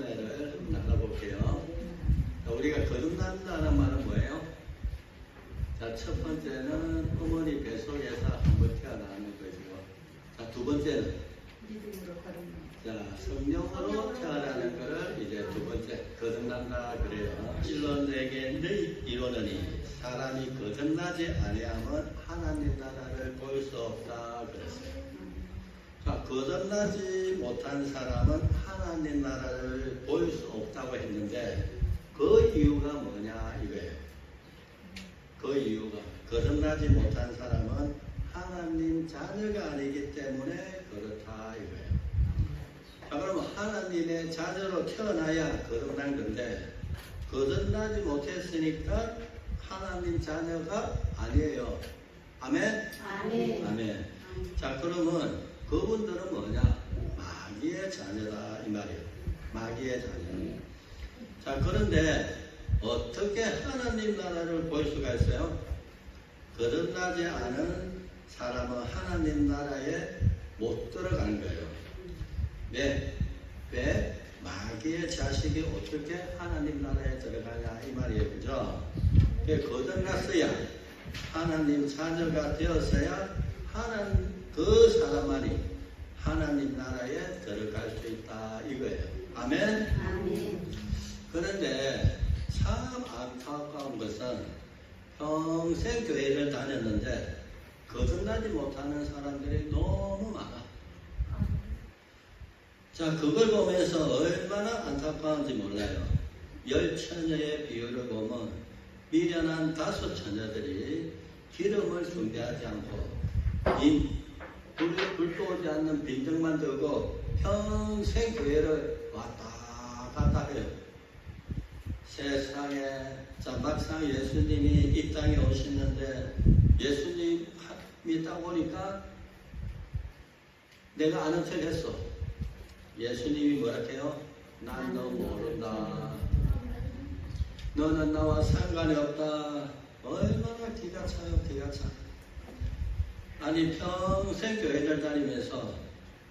은혜를 나눠볼게요. 자, 우리가 거듭난다는 말은 뭐예요? 자, 첫 번째는 어머니 뱃속에서 한번 태어나는 거죠. 자, 두 번째는. 자, 성령으로 태어나는 것을 이제 두 번째 거듭난다 그래요. 실로 내게 너희 이루느니 사람이 거듭나지 아니하면 하나님 나라를 볼 수 없다 그랬어요. 자, 거듭나지 못한 사람은 하나님 나라를 볼 수 없다고 했는데 그 이유가 뭐냐 이거예요. 그 이유가 거듭나지 못한 사람은 하나님 자녀가 아니기 때문에 그렇다 이거예요. 자, 그러면 하나님의 자녀로 태어나야 거듭난 건데 거듭나지 못했으니까 하나님 자녀가 아니에요. 아멘? 아멘. 아멘. 자, 그러면 그분들은 뭐냐? 마귀의 자녀다 이 말이에요. 마귀의 자녀. 자, 그런데 어떻게 하나님 나라를 볼 수가 있어요? 거듭나지 않은 사람은 하나님 나라에 못 들어가는 거예요. 왜? 왜? 마귀의 자식이 어떻게 하나님 나라에 들어가냐 이 말이에요. 그죠? 그 거듭났어야 하나님 자녀가 되었어야 하나님 그 사람만이 하나님 나라에 들어갈 수 있다 이거예요. 아멘. 아멘. 그런데 참 안타까운 것은 평생 교회를 다녔는데 거듭나지 못하는 사람들이 너무 많아. 자, 그걸 보면서 얼마나 안타까운지 몰라요. 열 처녀의 비율을 보면 미련한 다섯 처녀들이 기름을 준비하지 않고 인, 불, 불도 오지 않는 빈정만 들고 평생 교회를 왔다 갔다 해요. 세상에 자 막상 예수님이 이 땅에 오시는데 예수님 이 딱 오니까 내가 아는 척 했어. 예수님이 뭐라 해요? 난 너 모른다. 너는 나와 상관이 없다. 얼마나 기가 차요, 기가 차. 아니, 평생 교회를 다니면서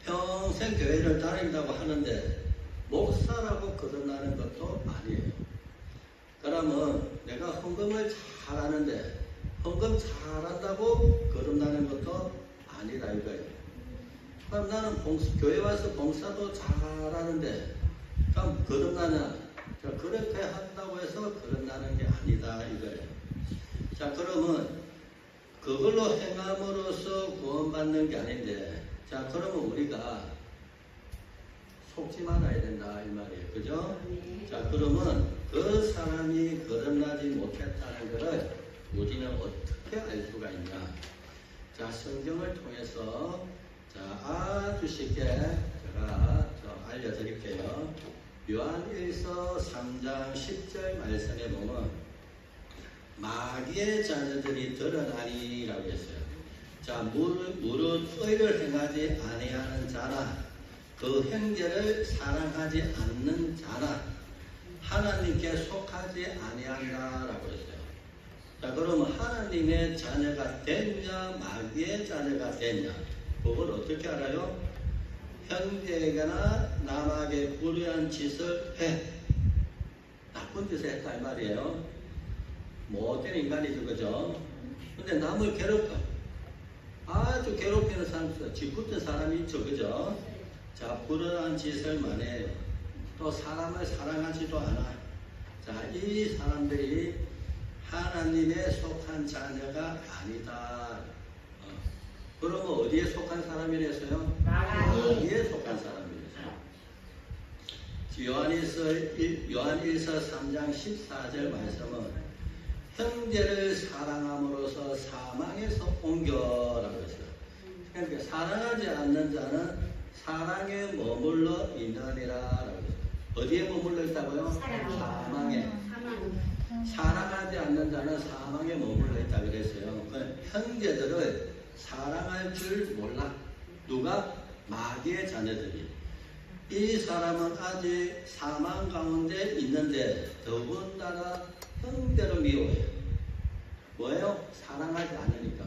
평생 교회를 다닌다고 하는데 목사라고 거듭나는 것도 아니에요. 그러면 내가 헌금을 잘하는데 헌금 잘한다고 거듭나는 것도 아니라 이거예요. 그럼 나는 봉사, 교회 와서 봉사도 잘하는데 그럼 거듭나냐? 자, 그렇게 한다고 해서 거듭나는 게 아니다 이거예요. 자 그러면 그걸로 행함으로써 구원받는 게 아닌데 자 그러면 우리가 속지 말아야 된다 이 말이에요. 그죠? 자 그러면 그 사람이 거듭나지 못했다는 것을 우리는 어떻게 알 수가 있냐? 자 성경을 통해서 자 아주 쉽게 제가 저 알려드릴게요. 요한일서 3장 10절 말씀에 보면 마귀의 자녀들이 드러나니라고 했어요. 자 무릇, 무릇 의를 행하지 아니하는 자나 그 형제를 사랑하지 않는 자나 하나님께 속하지 아니한다라고 했어요. 자, 그러면 하나님의 자녀가 됐냐, 마귀의 자녀가 됐냐? 그걸 어떻게 알아요? 형제에게나 남에게 불의한 짓을 해. 나쁜 짓을 했다, 이 말이에요. 못된 인간이죠, 그죠? 근데 남을 괴롭혀. 아주 괴롭히는 사람. 짓궂은 사람이 있죠, 그죠? 자, 불의한 짓을 만해요. 또 사람을 사랑하지도 않아. 자, 이 사람들이 하나님의 속한 자녀가 아니다. 어. 그러면 어디에 속한 사람이랬어요? 마귀. 마귀에 속한. 요한일서, 일- 요한일서 3장 14절 말씀은 형제를 사랑함으로써 사망에서 옮겨라고 했어요. 그러니까 사랑하지 않는 자는 사랑에 머물러 했어요. 어디에 머물러 있다고요? 사랑에. 사망에. 사망. 사랑하지 않는 자는 사망에 머물러 있다 그랬어요. 그 형제들을 사랑할 줄 몰라. 누가? 마귀의 자녀들이. 이 사람은 아직 사망 가운데 있는데 더군다나 형제를 미워해요. 뭐예요? 사랑하지 않으니까.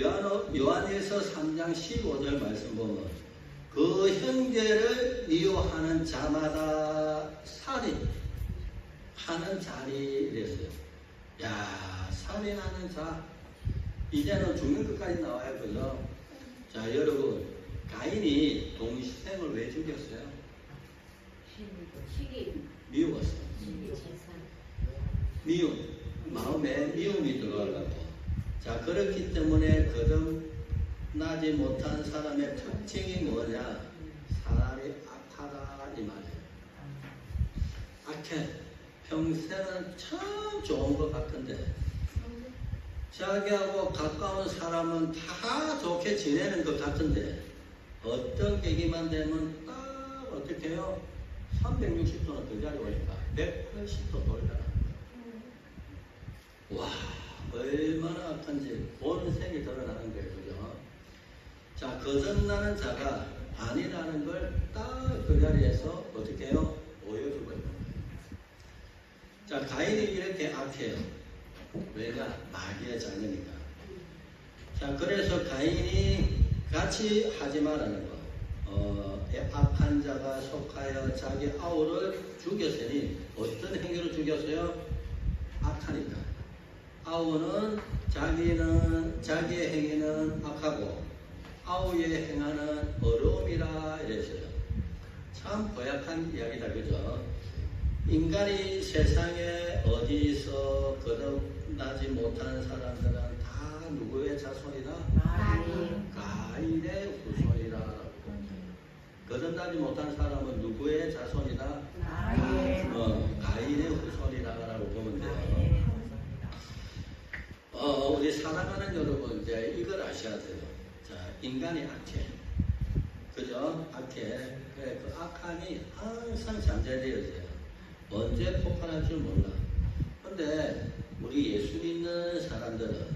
요한, 요한에서 3장 15절 말씀 보면 그 형제를 미워하는 자마다 살인 하는 자리 이랬어요. 야 살인하는 자 이제는 죽는 것까지 나와요, 그죠? 자 여러분 가인이 동생을 왜 죽였어요? 미웠어. 미움 마음에 미움이 들어가고 자 그렇기 때문에 거듭나지 못한 사람의 특징이 뭐냐? 사람이 악하다 이 말이에요 악해. 평생은 참 좋은 것 같은데. 자기하고 가까운 사람은 다 좋게 지내는 것 같은데 어떤 계기만 되면 딱 어떻게 해요? 360도는 그 자리 오니까 180도 돌잖아 와 얼마나 악한지 본색이 드러나는 거예요 그죠? 자 거듭나는 자가 아니라는 걸 딱 그 자리에서 어떻게 해요? 보여주고 있는 거예요 자 가인이 이렇게 악해요 왜냐? 마귀의 자녀니까 자 그래서 가인이 같이 하지 말라는 거 어, 이 악한 자가 속하여 자기 아우를 죽였으니 어떤 행위로 죽였어요? 악하니까 아우는 자기는 자기의 행위는 악하고 아우의 행하는 어려움이라 이랬어요. 참 고약한 이야기다 그죠? 인간이 세상에 어디서 거듭나지 못한 사람들은 다 누구의 자손이다? 마리 가인의 후손이라. 거듭나지 못한 사람은 누구의 자손이다? 어, 가인의 후손이라고 보면 돼요. 어, 우리 살아가는 여러분 이제 이걸 아셔야 돼요. 자, 인간이 악해. 그죠? 악해. 그래, 그 악함이 항상 잠재되어져요. 언제 폭발할 줄 몰라. 근데 우리 예수 믿는 사람들은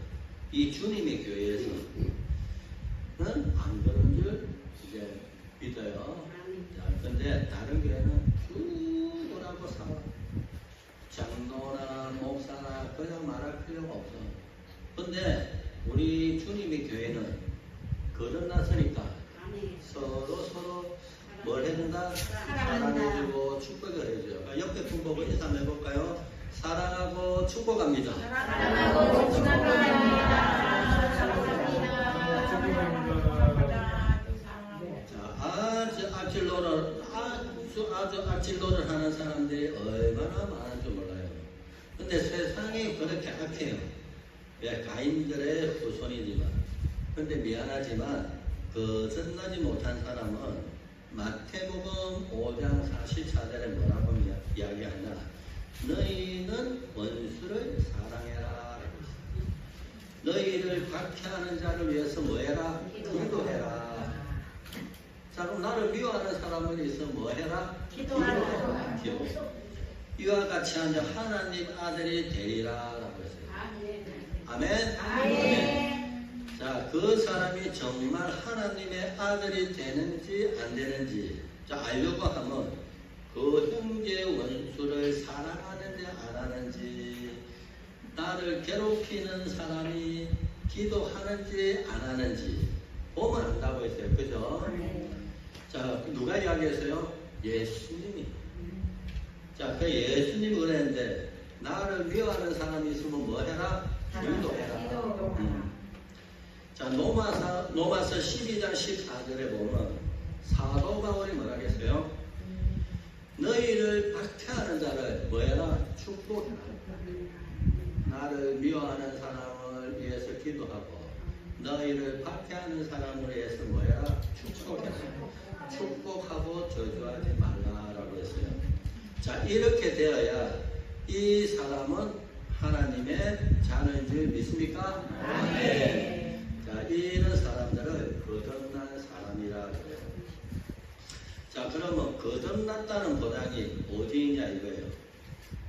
이 주님의 교회에서 는 안 그런 줄 이제 믿어요. 자, 근데 다른 교회는 쭉 오라고 살아. 장로나 목사나 그냥 말할 필요가 없어. 근데 우리 주님의 교회는 거듭났으니까 서로 서로 뭘 해준다? 사랑해주고 축복을 해줘요. 그러니까 옆에 분 보고 인사 한번 해볼까요? 사랑하고 축복합니다. 사랑하고 자, 아주 악질노를 아주 아주 악질노를 하는 사람들이 얼마나 많은 줄 몰라요. 근데 세상이 그렇게 악해요. 왜 가인들의 후손이지만. 근데 미안하지만 거듭나지 못한 사람은 마태복음 5장 44절에 뭐라고 이야- 이야기하냐? 너희는 원수를 사랑해라. 너희를 박해하는 자를 위해서 뭐해라? 기도해라. 자 그럼 나를 미워하는 사람은 있어 뭐해라? 기도하라. 기도. 이와 같이 하자 하나님 아들이 했어요. 아멘. 아멘. 자, 그 사람이 정말 하나님의 아들이 되는지 안 되는지 자 알려고 하면 그 형제 원수를 사랑하는지 안 하는지 나를 괴롭히는 사람이 기도하는지 안 하는지 보면 안다고 했어요. 그죠? 자, 누가 이야기했어요? 예수님이. 자, 그 예수님이 그랬는데 나를 미워하는 사람이 있으면 뭐 해라? 기도해라. 음. 자, 노마사, 노마서 12장 14절에 보면 사도 바울이 뭐라 했어요? 너희를 박해하는 자를 뭐해라? 축복해라. 나를 미워하는 사람을 위해서 기도하고 너희를 박해하는 사람을 위해서 뭐해라? 축복해라. 축복하고 저주하지 말라라고 했어요. 자, 이렇게 되어야 이 사람은 하나님의 자녀인 줄 믿습니까? 네. 자, 이런 사람들을 거듭난 사람이라 그래요. 자, 그러면 거듭났다는 보장이 어디 있냐 이거예요.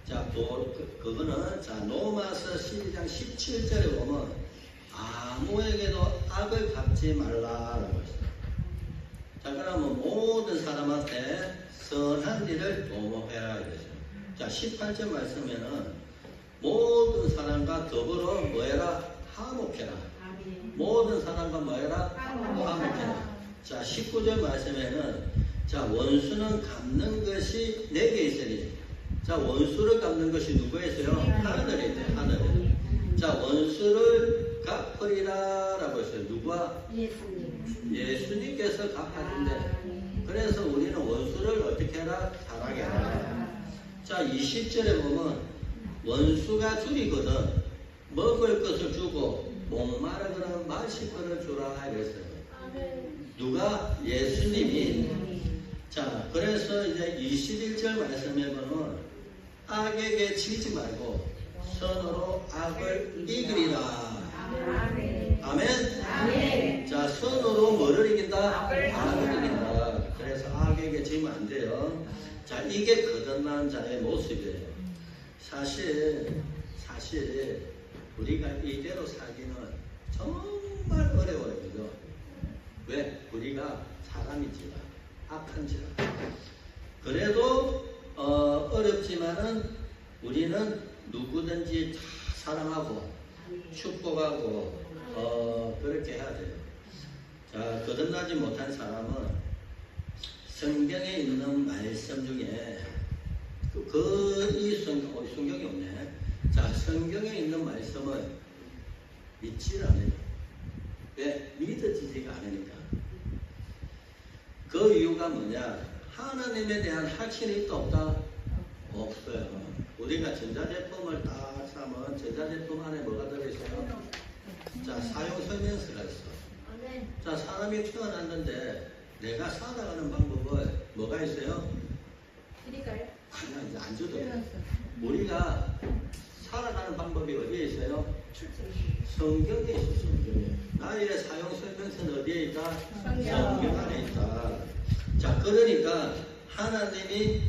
자, 도, 그, 그거는 자 로마서 12장 17절에 보면 아무에게도 악을 갚지 말라라고 했어요. 자, 그러면 모든 사람한테 선한 일을 도모해라 이랬어요. 자, 18절 말씀에는 모든 사람과 더불어 뭐해라? 화목해라. 모든 사람과 뭐해라? 화목해라. 자, 19절 말씀에는 자, 원수는 갚는 것이 내게 있으니. 자, 원수를 갚는 것이 누구에 있어요? 하늘에 있대, 하늘에. 자, 원수를 갚으리라 라고 했어요. 누가? 예수님. 예수님께서 갚아준대. 그래서 우리는 원수를 어떻게 해라? 사랑해 라 자, 20절에 보면 원수가 줄이거든. 먹을 것을 주고 목마르거나 마실 것을 주라 이랬어요. 누가? 예수님이. 자, 그래서 이제 21절 말씀에 보면 악에게 지지 말고 선으로 악을 이기리라. 아멘. 자, 선으로 뭐를 이긴다? 악을 이긴다. 그래서 악에게 지면 안 돼요. 자, 이게 거듭난 자의 모습이에요. 사실, 사실, 우리가 이대로 살기는 정말 어려워요. 그죠? 왜? 우리가 사람이지라, 악한지라. 그래도, 어, 어렵지만은 우리는 누구든지 다 사랑하고, 축복하고, 어, 그렇게 해야 돼요. 자, 거듭나지 못한 사람은 성경에 있는 말씀 중에 그, 그, 이 성경, 어, 성경이 없네. 자, 성경에 있는 말씀을 믿지 않아요. 왜? 믿어지지가 않으니까. 그 이유가 뭐냐? 하나님에 대한 확신이 있다 없다? 없어요. 우리가 전자제품을 딱 사면 전자제품 안에 뭐가 들어있어요? 자, 사용 설명서가 있어. 자, 사람이 태어났는데 내가 살아가는 방법을 뭐가 있어요? 그냥 이제 안 줘도 돼. 우리가 살아가는 방법이 어디에 있어요? 성경에 있어, 성경에. 나의 사용 설명서는 어디에 있다? 성경. 안에 있다. 자, 그러니까 하나님이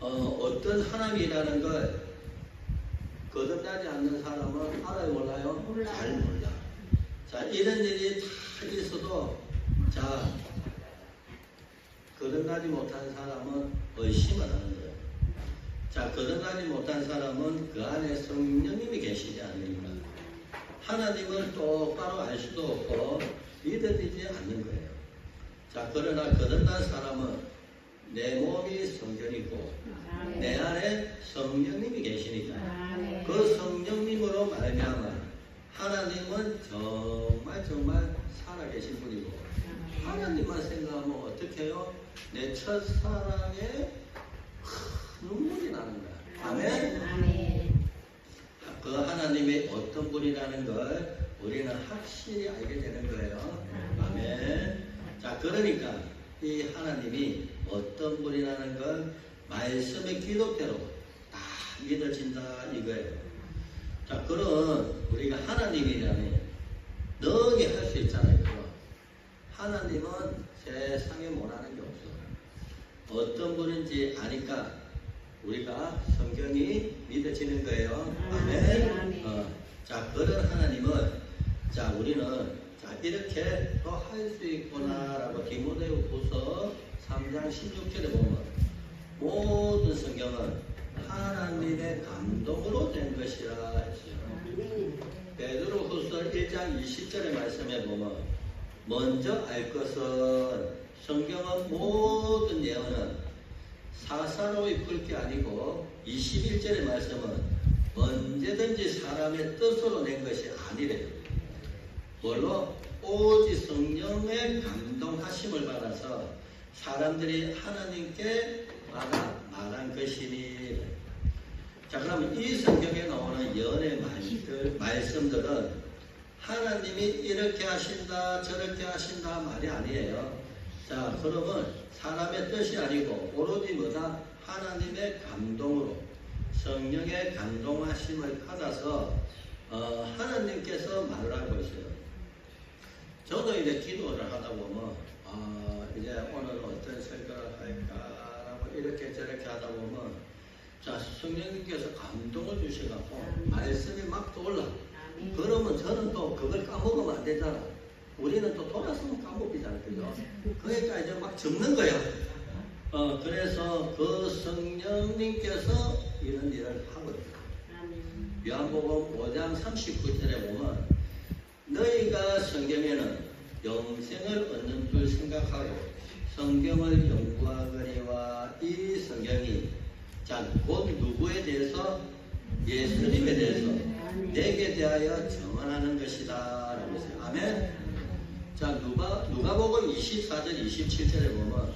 어, 떤 하나님이라는 걸 거듭나지 않는 사람은 알아요, 몰라요? 몰라요. 잘 몰라. 자, 이런 일이 다 있어도, 자, 거듭나지 못한 사람은 의심을 하는 거예요. 자, 거듭나지 못한 사람은 그 안에 성령님이 계시지 않으니까. 하나님을 똑바로 알 수도 없고 믿어지지 않는 거예요. 자, 그러나 거듭난 사람은 내 몸이 성전이고 내 안에 성령님이 계시니까. 그 성령님으로 말미암아 하나님은 정말 정말 살아계신 분이고 하나님만 생각하면 어떻게 해요? 내 첫사랑에 눈물이 나는 거야. 아멘. 아멘. 그 하나님이 어떤 분이라는 걸 우리는 확실히 알게 되는 거예요. 아멘. 자, 그러니까 이 하나님이 어떤 분이라는 걸 말씀의 기록대로 다 믿어진다 이거예요. 자, 그런 우리가 하나님이라니 능히 할수 있잖아요. 그거. 하나님은 세상에 원하는 게 없어. 어떤 분인지 아니까 우리가 성경이 믿어지는 거예요. 아멘. 아멘. 어, 자, 그런 하나님은 자, 우리는 자, 이렇게 또 할 수 있구나라고 디모데후서 3장 16절에 보면 모든 성경은 하나님의 감동으로 된 것이라 했어요. 베드로 후서 1장 20절의 말씀에 보면 먼저 알 것은 성경은 모든 예언은 사사로이 풀게 아니고 21절의 말씀은 언제든지 사람의 뜻으로 낸 것이 아니래요. 뭘로? 오직 성령의 감동하심을 받아서 사람들이 하나님께 받아 말한 것이니. 자, 그러면 이 성경에 나오는 예언의 말들, 말씀들은 하나님이 이렇게 하신다, 저렇게 하신다 말이 아니에요. 자, 그러면 사람의 뜻이 아니고 오로지 뭐다? 하나님의 감동으로 성령의 감동하심을 받아서 어, 하나님께서 말을 하고 있어요. 저도 이제 기도를 하다 보면 아, 이제 오늘 어떤 설교를 할까라고 이렇게 저렇게 하다 보면 자 성령님께서 감동을 주셔갖고 말씀이 막 떠올라. 그러면 저는 또 그걸 까먹으면 안 되잖아. 우리는 또 돌아서면 까먹이잖아. 그죠? 그러니까 이제 막 적는 거야. 어, 그래서 그 성령님께서 이런 일을 하고 있다. 요한복음 5장 39절에 보면 너희가 성경에는 영생을 얻는 줄 생각하고 성경을 연구하거니와 이 성경이 자곧 누구에 대해서 예수님에 대해서 내게 대하여 정언하는 것이다 라고 했어요 아멘 자 누가 누가복음 24절 27절에 보면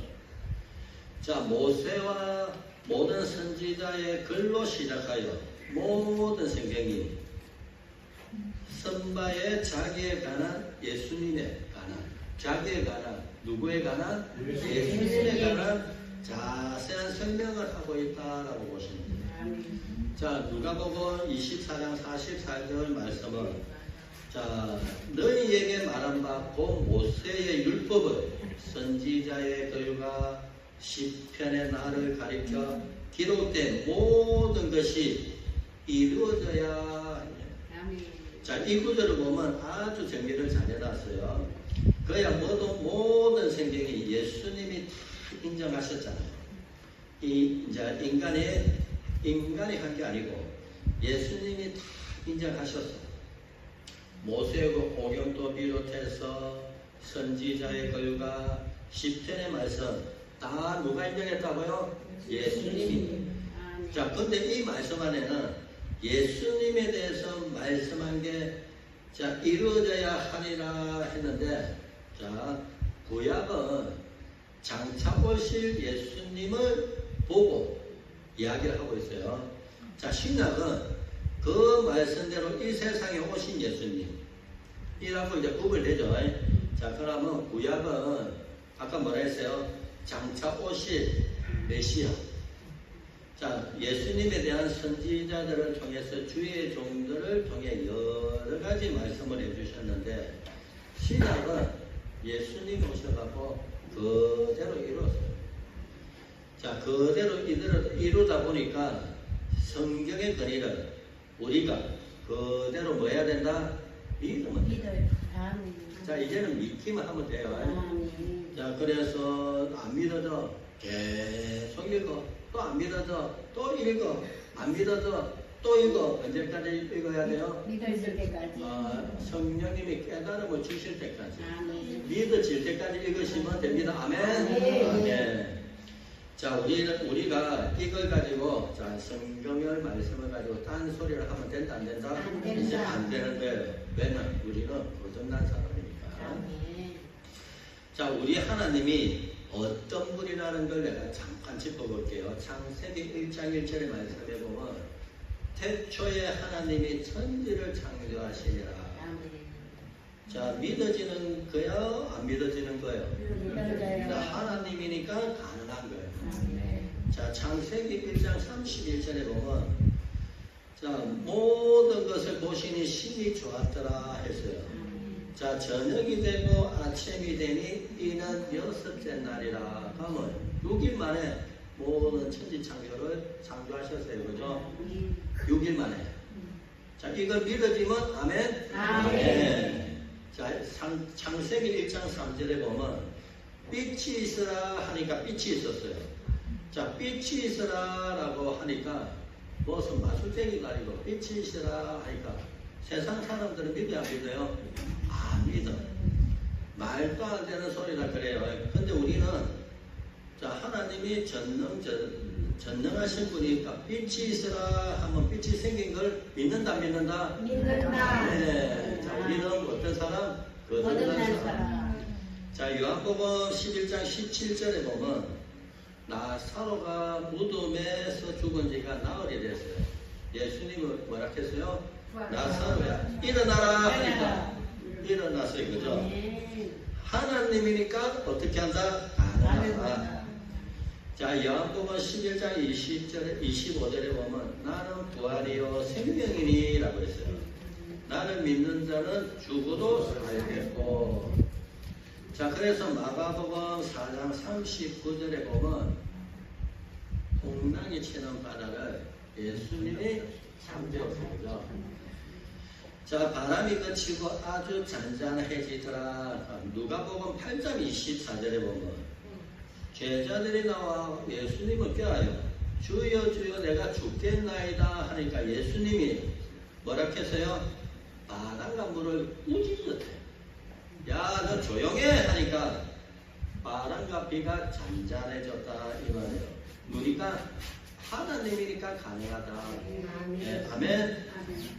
자 모세와 모든 선지자의 글로 시작하여 모든 성경이 선바의 자기에 관한 예수님에 관한 자기에 관한 누구에 관한 예수님에 관한 자세한 설명을 하고 있다라고 보시면 돼요. 자 누가복음 24장 44절 말씀은 자 너희에게 말한 바곧 모세의 율법을 선지자의 글과 시편의 날을 가리켜 기록된 모든 것이 이루어져야 하느냐. 자, 이 구절을 보면 아주 정리를 잘 해놨어요. 그야 모두 모든 성경이 예수님이 다 인정하셨잖아요. 이 이제 인간이 인간이 한 게 아니고 예수님이 다 인정하셨어요. 모세의 오경도 비롯해서 선지자의 글과 시편의 말씀 다 누가 인정했다고요? 예수님이. 자, 근데 이 말씀 안에는 예수님에 대해서 말씀한 게 자, 이루어져야 하리라 했는데 자, 구약은 장차 오실 예수님을 보고 이야기를 하고 있어요. 자, 신약은 그 말씀대로 이 세상에 오신 예수님이라고 이제 구분되죠. 자, 그러면 구약은 아까 뭐라 했어요? 장차 오실 메시아. 자, 예수님에 대한 선지자들을 통해서 주의 종들을 통해 여러 가지 말씀을 해주셨는데, 신약은 예수님이 오셔갖고 그대로 이루었어요. 자, 그대로 이루다 보니까 성경의 권위를 우리가 그대로 뭐 해야 된다? 믿으면 돼. 자, 이제는 믿기만 하면 돼요. 자, 그래서 안 믿어져. 계속 읽어. 또 안 믿어져. 또 읽어. 안 믿어져. 또 읽어. 언제까지 읽어야 돼요? 믿을 때까지. 아, 성령님이 깨달음을 주실 때까지. 아멘. 믿어질 때까지 읽으시면 됩니다. 아멘. 아멘. 아멘. 자, 우리는 우리가 이걸 가지고 자 성경의 말씀을 가지고 딴 소리를 하면 된다 안 된다? 안 된다. 이제 안 되는 거예요. 왜냐면 우리는 거듭난 사람이니까. 아멘. 자, 우리 하나님이 어떤 분이라는 걸 내가 잠깐 짚어볼게요. 창세기 1장 1절의 말씀에 보면 태초에 하나님이 천지를 창조하시니라. 아멘. 자, 믿어지는 거야? 안 믿어지는 거예요? 믿어져요. 자, 하나님이 니까 가능한 거예요. 아멘. 자, 창세기 1장 31절에 보면 자, 모든 것을 보시니 신이 좋았더라 했어요. 아멘. 자, 저녁이 되고 아침이 되니 이는 여섯째 날이라. 그러면 6일 만에 모든 천지 창조를 창조하셨어요. 그죠? 6일 만에. 자, 이걸 믿어지면 아멘. 아멘. 자, 상- 창세기 1장 3절에 보면 빛이 있으라 하니까 빛이 있었어요. 자, 빛이 있으라라고 하니까 무슨 마술쟁이가 아니고 빛이 있으라 하니까 세상 사람들은 믿어야 안 믿어요? 안 믿어. 말도 안 되는 소리라 그래요. 근데 우리는 자 하나님이 전능 전, 전능하신 분이니까 빛이 있으라 하면 빛이 생긴 걸 믿는다 안 믿는다? 믿는다. 네. 자 우리는 어떤 사람? 거듭난 사람. 자 요한복음 11장 17절에 보면 나사로가 무덤에서 죽은 지가 나흘이 됐어요. 예수님은 뭐라 했어요? 나사로야 일어나라 하니까 일어났어요. 그죠? 아멘. 하나님이니까 어떻게 한다? 가능하다. 아멘. 자, 요한복음 11장 20절에 25절에 보면 나는 부활이요 생명이니라고 했어요. 나를 믿는 자는 죽어도 살겠고. 자, 그래서 마가복음 4장 39절에 보면 홍랑이 치는 바다를 예수님이 잠재웠습니다. 자, 바람이 그치고 아주 잔잔해지더라. 누가복음 8장 24절에 보면 제자들이 나와 예수님을 껴아요. 주여 주여 내가 죽겠나이다 하니까 예수님이 뭐라 했어요? 바다가 물을 우지듯해. 야, 너 조용해 하니까 바람과 비가 잔잔해졌다 이 말이에요. 그러니까 하나님이니까 가능하다. 예, 아멘.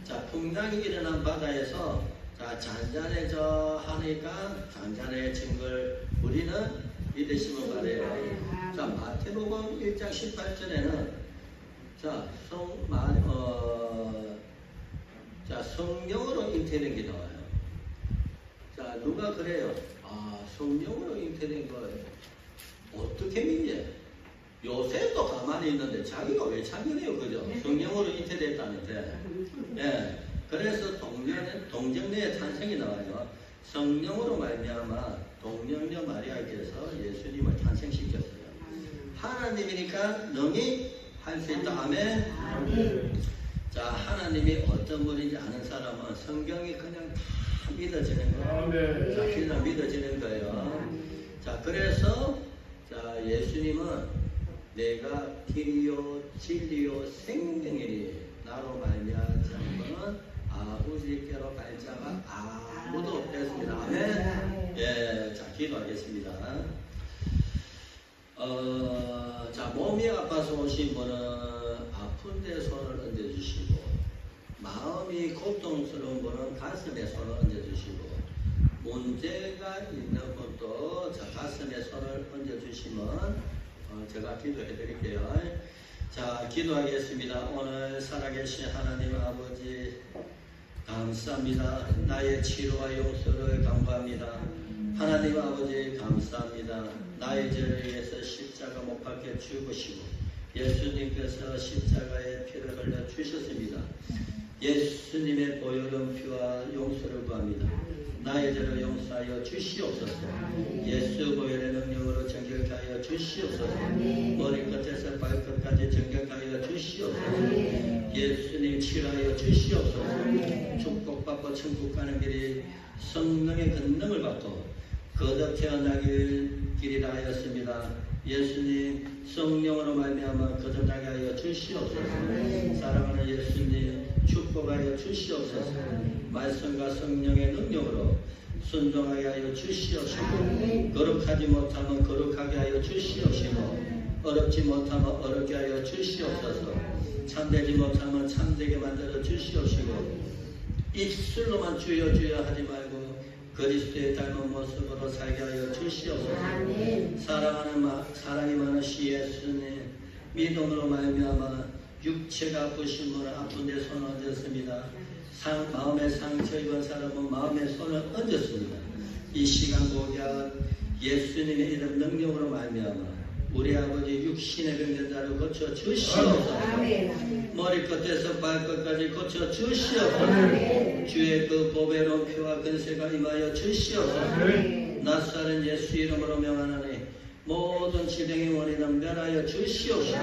자, 풍랑이 일어난 바다에서 자, 잔잔해져 하니까 잔잔해진 걸 우리는 믿으시면 바래요. 자, 마태복음 1장 18절에는 자, 성, 마, 어, 자, 성령으로 잉태된 게 나와요. 자, 누가 그래요? 아, 성령으로 잉태된 거예요. 어떻게 믿냐? 요새도 가만히 있는데 자기가 왜 참견해요, 그죠? 성령으로 잉태됐다는데. 예. 그래서 동정, 동정녀의 탄생이 나와요. 성령으로 말미암아 동정녀 마리아께서 예수님을 탄생시켰어요. 하나님이니까 능히 할 수 있다. 아멘. 자, 하나님이 어떤 분인지 아는 사람은 성경이 그냥 다 믿어지는 거예요. 아멘. 자, 그냥 믿어지는 거예요. 자, 그래서 자, 예수님은 내가 길이요 진리요 생명이니 나로 말미암은 아버지께로 갈 자가 아무도 없겠습니다. 아멘. 예, 자, 기도하겠습니다. 어, 자, 몸이 아파서 오신 분은 아픈데 손을 얹어주시고, 마음이 고통스러운 분은 가슴에 손을 얹어주시고, 문제가 있는 분도 자, 가슴에 손을 얹어주시면, 어, 제가 기도해 드릴게요. 자, 기도하겠습니다. 오늘 살아계신 하나님 아버지, 감사합니다. 나의 치료와 용서를 간구합니다. 하나님 아버지 감사합니다. 나의 죄를 위해서 십자가 못 박혀 죽으시고 예수님께서 십자가에 피를 흘려 주셨습니다. 예수님의 보혈은 피와 용서를 구합니다. 나의 죄를 용서하여 주시옵소서. 예수 보혈의 능력으로 정결케 하여 주시옵소서. 머리 끝에서 발끝까지 정결케 하여 주시옵소서. 예수님 치료하여 주시옵소서. 축복받고 천국 가는 길이 성령의 권능을 받고 거듭 태어나길 길이라 하였습니다. 예수님 성령으로 말미암아 거듭나게 하여 주시옵소서. 사랑하는 예수님 축복하여 주시옵소서. 말씀과 성령의 능력으로 순종하게 하여 주시옵시고 거룩하지 못하면 거룩하게 하여 주시옵시고 어렵지 못하면 어렵게 하여 주시옵소서. 참되지 못하면 참되게 만들어 주시옵시고 입술로만 주여 주여 하지 말고 그리스도의 닮은 모습으로 살게 하여 주시옵소서. 사랑하는 마, 사랑이 많으시 예수님 믿음으로 말미암아 육체가 분은 아픈데 손을 얹었습니다. 상, 마음의 상처 입은 사람은 마음에 손을 얹었습니다. 이 시간 고귀한 예수님의 이름 능력으로 말미암아 우리 아버지 육신의 병든 자를 고쳐 주시옵소서. 머리끝에서 발끝까지 고쳐 주시옵소서. 주의 그 보배로운 피와 근세가 임하여 주시옵소서. 낯사는 예수 이름으로 명하노니 모든 지병의 원인은 멸하여 주시옵소서.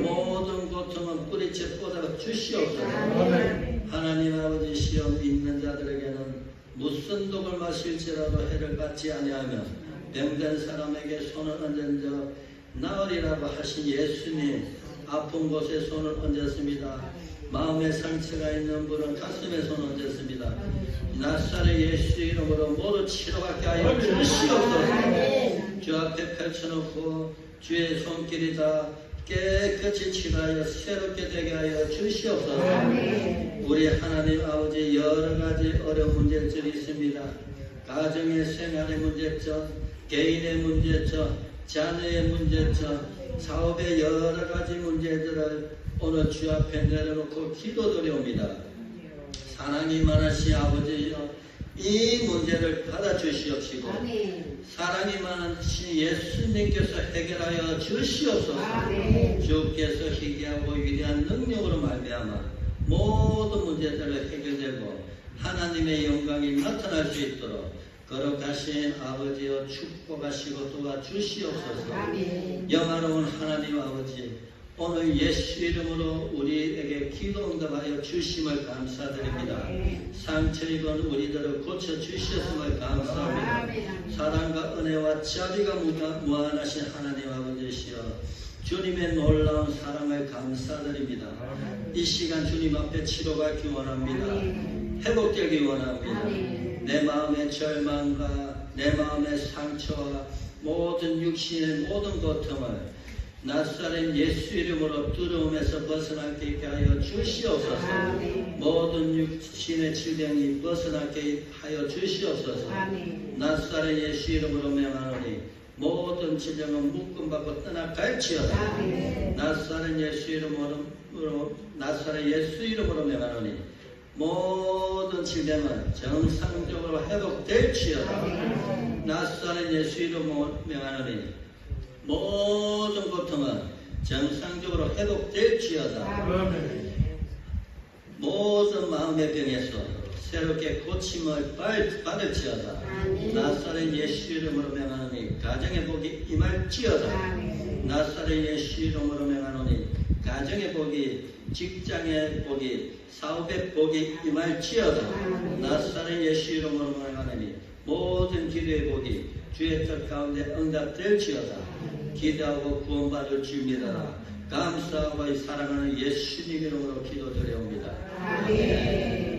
모든 고통은 뿌리째 뻗어 주시옵소서. 하나님 아버지 시여 믿는 자들에게는 무슨 독을 마실지라도 해를 받지 아니하며 병든 사람에게 손을 얹은 자 나으리라고 하신 예수님 아픈 곳에 손을 얹었습니다. 마음에 상처가 있는 분은 가슴에 손을 얹었습니다. 나사렛 예수 이름으로 모두 치료받게 하여 주시옵소서. 주 앞에 펼쳐놓고 주의 손길이 다 깨끗이 치료하여 새롭게 되게 하여 주시옵소서. 우리 하나님 아버지 여러 가지 어려운 문제점이 있습니다. 가정의 생활의 문제점, 개인의 문제점, 자녀의 문제점, 사업의 여러 가지 문제들을 오늘 주 앞에 내려놓고 기도드려옵니다. 사랑이 많으신 아버지여 이 문제를 받아주시옵시고 사랑이 많으신 예수님께서 해결하여 주시옵소서. 주께서 희귀하고 위대한 능력으로 말미암아 모든 문제들을 해결되고 하나님의 영광이 나타날 수 있도록 거룩하신 아버지여 축복하시고 도와주시옵소서. 영화로운 하나님 아버지 오늘 예수 이름으로 우리에게 기도 응답하여 주심을 감사드립니다. 상처 입은 우리들을 고쳐 주셨음을 감사합니다. 사랑과 은혜와 자비가 무한하신 하나님 아버지시여 주님의 놀라운 사랑을 감사드립니다. 이 시간 주님 앞에 치료받기 원합니다. 회복되기 원합니다. 내 마음의 절망과 내 마음의 상처와 모든 육신의 모든 고통을 낯사는 예수 이름으로 두려움에서 벗어나게 하여 주시옵소서. 아멘. 모든 육신의 질병이 벗어나게 하여 주시옵소서. 아멘. 낯사는 예수 이름으로 명하노니 모든 질병은 묶음받고 떠나갈지어다. 낯사는 예수 이름으로 낯사는 예수 이름으로 명하노니 모든 질병은 정상적으로 회복될지어다. 낯사는 예수 이름으로 명하노니 모든 고통은 정상적으로 회복될지어다. 모든 마음의 병에서 새롭게 고침을 받- 받을지어다. 낯사는 예수 이름으로 명하노니 가정의 복이 임할지어다. 낯사는 예수 이름으로 명하노니 가정의 복이 직장의 복이 사업의 복이 임할지어다. 낯사는 예수 이름으로 명하노니 모든 기도의 복이 주의 뜻 가운데 응답될지어다. 기대하고 구원받을 줄믿어라 감사하고 사랑하는 예수님 이름으로 기도드려옵니다. 아멘.